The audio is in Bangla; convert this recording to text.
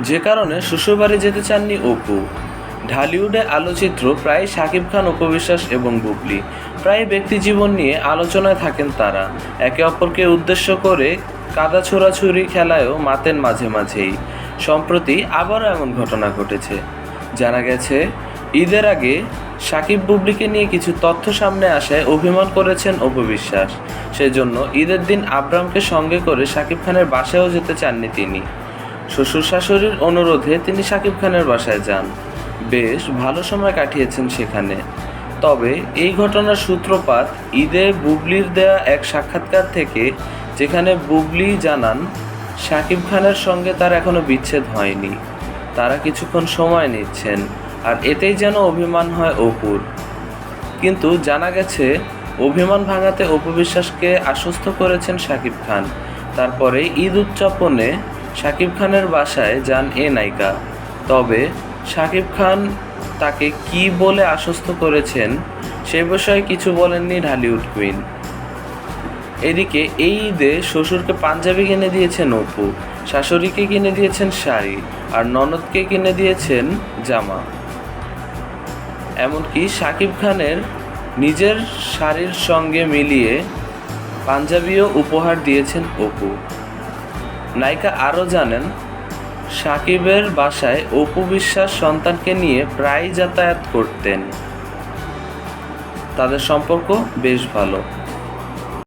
যে কারণে শ্বশুরবাড়ি যেতে চাননি অপু। ঢালিউডে আলোচিত্র প্রায় শাকিব খান উপবিশ্বাস এবং বুবলি। প্রায় ব্যক্তি জীবন নিয়ে আলোচনায় থাকেন তারা। একে অপরকে উদ্দেশ্য করে কাদা ছোড়াছুরি খেলায়ও মাতেন মাঝে মাঝেই। সম্প্রতি আবারও এমন ঘটনা ঘটেছে। জানা গেছে, ঈদের আগে সাকিব বুবলিকে নিয়ে কিছু তথ্য সামনে আসায় অভিমান করেছেন অপবিশ্বাস সেজন্য ঈদের দিন আব্রামকে সঙ্গে করে সাকিব খানের বাসায়ও যেতে চাননি তিনি। শ্বশুর শাশুড়ির অনুরোধে তিনি সাকিব খানের বাসায় যান। বেশ ভালো সময় কাটিয়েছেন সেখানে। তবে এই ঘটনার সূত্রপাত ঈদে বুবলির দেয়া এক সাক্ষাৎকার থেকে, যেখানে বুবলি জানান, সাকিব খানের সঙ্গে তার এখনও বিচ্ছেদ হয়নি। তারা কিছুক্ষণ সময় নিচ্ছেন, আর এতেই যেন অভিমান হয় অপুর। কিন্তু জানা গেছে, অভিমান ভাঙাতে অপবিশ্বাসকে আশ্বস্ত করেছেন শাকিব খান। তারপরে ঈদ উদযাপনে শাকিব খানের বাসায় যান এ নায়িকা। তবে শাকিব খান তাকে কি বলে আশ্বস্ত করেছেন সে বিষয়ে কিছু বলেননি ঢালিউড কুইন। এদিকে এই ঈদে শ্বশুরকে পাঞ্জাবি কিনে দিয়েছেন অপু, শাশুড়িকে কিনে দিয়েছেন শাড়ি, আর ননদকে কিনে দিয়েছেন জামা। এমনকি শাকিব খানের নিজের শাড়ির সঙ্গে মিলিয়ে পাঞ্জাবিও উপহার দিয়েছেন অপু। নায়িকা আরও জানেন, সাকিবের বাসায় অপু বিশ্বাস সন্তানকে নিয়ে প্রায় যাতায়াত করতেন। তাদের সম্পর্ক বেশ ভালো।